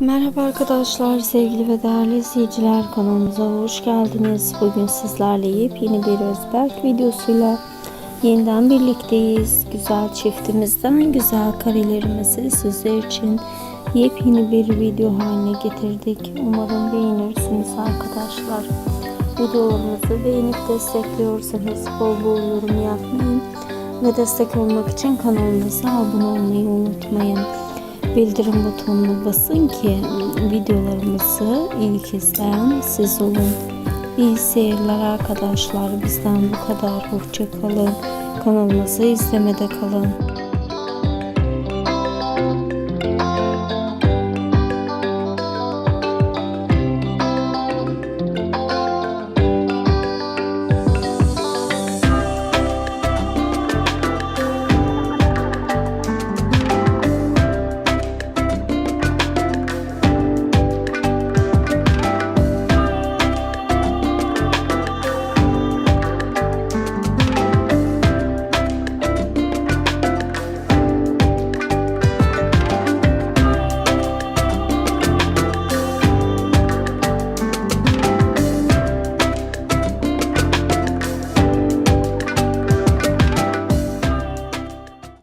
Merhaba arkadaşlar, sevgili ve değerli izleyiciler kanalımıza hoş geldiniz. Bugün sizlerle yepyeni bir Özberk videosuyla yeniden birlikteyiz. Güzel çiftimizden güzel karelerimizi sizler için yepyeni bir video haline getirdik. Umarım beğenirsiniz arkadaşlar. Videolarımızı beğenip destekliyorsanız bol bol yorum yapmayın ve destek olmak için kanalımıza abone olmayı unutmayın bildirim butonuna basın ki videolarımızı ilk izleyen siz olun. İyi seyirler arkadaşlar. Bizden bu kadar. Hoşça kalın. Kanalımızı izlemede kalın.